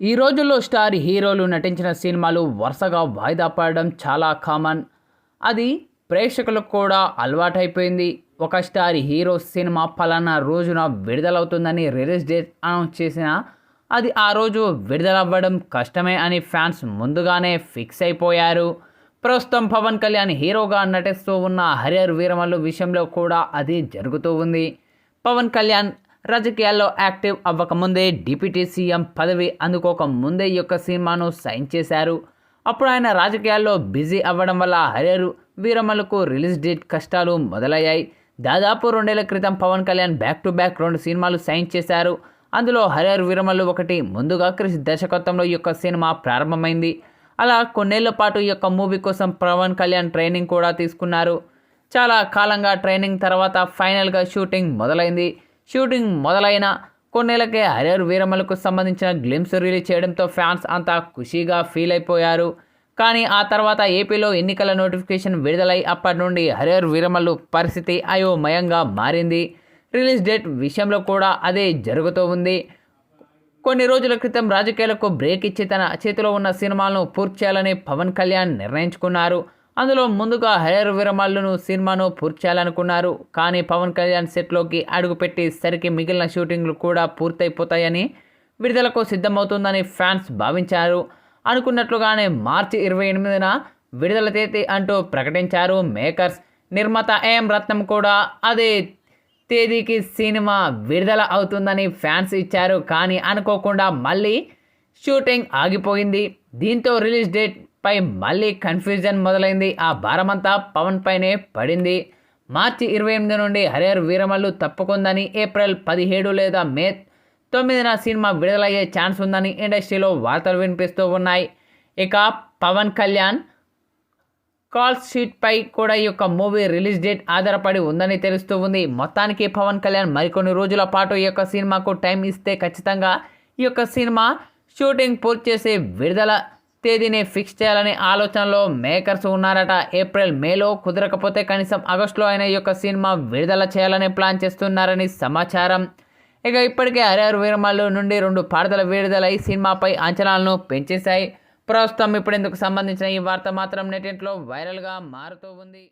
ఈ రోజుల్లో స్టార్ హీరోలు నటించిన సినిమాలు వరుసగా వాయిదా పడడం చాలా కామన్. అది ప్రేక్షకులకు కూడా అలవాటైపోయింది. ఒక స్టార్ హీరో సినిమా ఫలానా రోజున విడుదలవుతుందని రిలీజ్ డేట్ అనౌన్స్ చేసినా అది ఆ రోజు విడుదలవ్వడం కష్టమే అని ఫ్యాన్స్ ముందుగానే ఫిక్స్ అయిపోయారు. ప్రస్తుతం పవన్ కళ్యాణ్ హీరోగా నటిస్తూ ఉన్న హరియర్ వీరమల్లు విషయంలో కూడా అది జరుగుతూ ఉంది. పవన్ కళ్యాణ్ రాజకీయాల్లో యాక్టివ్ అవ్వకముందే డిప్యూటీ సీఎం పదవి అందుకోక ముందే ఈ యొక్క సినిమాను సైన్ చేశారు. అప్పుడు ఆయన రాజకీయాల్లో బిజీ అవ్వడం వల్ల హరేరు వీరమలకు రిలీజ్ డేట్ కష్టాలు మొదలయ్యాయి. దాదాపు రెండేళ్ళ క్రితం Pawan Kalyan back to back రెండు సినిమాలు సైన్ చేశారు. అందులో హరియర్ వీరమల్లు ఒకటి ముందుగా క్రిష్ దర్శకత్వంలో ఈ యొక్క సినిమా ప్రారంభమైంది. అలా కొన్నేళ్ళ పాటు ఈ యొక్క మూవీ కోసం పవన్ కళ్యాణ్ ట్రైనింగ్ కూడా తీసుకున్నారు. చాలా కాలంగా ట్రైనింగ్ తర్వాత ఫైనల్గా షూటింగ్ మొదలైంది. షూటింగ్ మొదలైన కొన్నేళ్ళకే హరియర్ వీరమలకు సంబంధించిన గ్లిమ్స్ రిలీజ్ చేయడంతో ఫ్యాన్స్ అంతా ఖుషీగా ఫీల్ అయిపోయారు. కానీ ఆ తర్వాత ఏపీలో ఎన్నికల నోటిఫికేషన్ విడుదలై అప్పటి నుండి హరియర్ వీరమల్లు పరిస్థితి అయోమయంగా మారింది. రిలీజ్ డేట్ విషయంలో కూడా అదే జరుగుతూ ఉంది. కొన్ని రోజుల క్రితం రాజకీయాలకు బ్రేక్ ఇచ్చి తన చేతిలో ఉన్న సినిమాలను పూర్తి చేయాలని పవన్ కళ్యాణ్ నిర్ణయించుకున్నారు. అందులో ముందుగా హయర్ విరమల్లును సినిమాను పూర్తి చేయాలనుకున్నారు కానీ పవన్ కళ్యాణ్ సెట్లోకి అడుగుపెట్టి సరికి మిగిలిన షూటింగ్లు కూడా పూర్తయిపోతాయని విడుదలకు సిద్ధమవుతుందని ఫ్యాన్స్ భావించారు. అనుకున్నట్లుగానే మార్చి ఇరవై ఎనిమిదిన విడుదల తేదీ అంటూ ప్రకటించారు మేకర్స్. నిర్మాత ఏఎం రత్నం కూడా అదే తేదీకి సినిమా విడుదల అవుతుందని ఫ్యాన్స్ ఇచ్చారు. కానీ అనుకోకుండా మళ్ళీ షూటింగ్ ఆగిపోయింది. దీంతో రిలీజ్ డేట్ పై మళ్ళీ కన్ఫ్యూజన్ మొదలైంది. ఆ భారమంతా పవన్ పైనే పడింది. మార్చి ఇరవై ఎనిమిది నుండి హరియర్ వీరమల్లు తప్పుకుందని ఏప్రిల్ పదిహేడు లేదా మే తొమ్మిదిన సినిమా విడుదలయ్యే ఛాన్స్ ఉందని ఇండస్ట్రీలో వార్తలు వినిపిస్తూ ఉన్నాయి. ఇక పవన్ కళ్యాణ్ కాల్ షీట్పై కూడా ఈ యొక్క మూవీ రిలీజ్ డేట్ ఆధారపడి ఉందని తెలుస్తూ ఉంది. మొత్తానికి పవన్ కళ్యాణ్ మరికొన్ని రోజుల పాటు ఈ యొక్క సినిమాకు టైం ఇస్తే ఖచ్చితంగా ఈ యొక్క సినిమా షూటింగ్ పూర్తి చేసి విడుదల తేదీని ఫిక్స్ చేయాలనే ఆలోచనలో మేకర్స్ ఉన్నారట. ఏప్రిల్ మేలో కుదరకపోతే కనీసం ఆగస్టులో ఆయన ఈ యొక్క సినిమా విడుదల చేయాలని ప్లాన్ చేస్తున్నారని సమాచారం. ఇక ఇప్పటికే హరిహర వీరమల్లు నుండి రెండు పాడతల విడుదలై సినిమాపై అంచనాలను పెంచేశాయి. ప్రస్తుతం ఇప్పుడు ఇందుకు సంబంధించిన ఈ వార్త మాత్రం నెటింట్లో వైరల్గా మారుతూ ఉంది.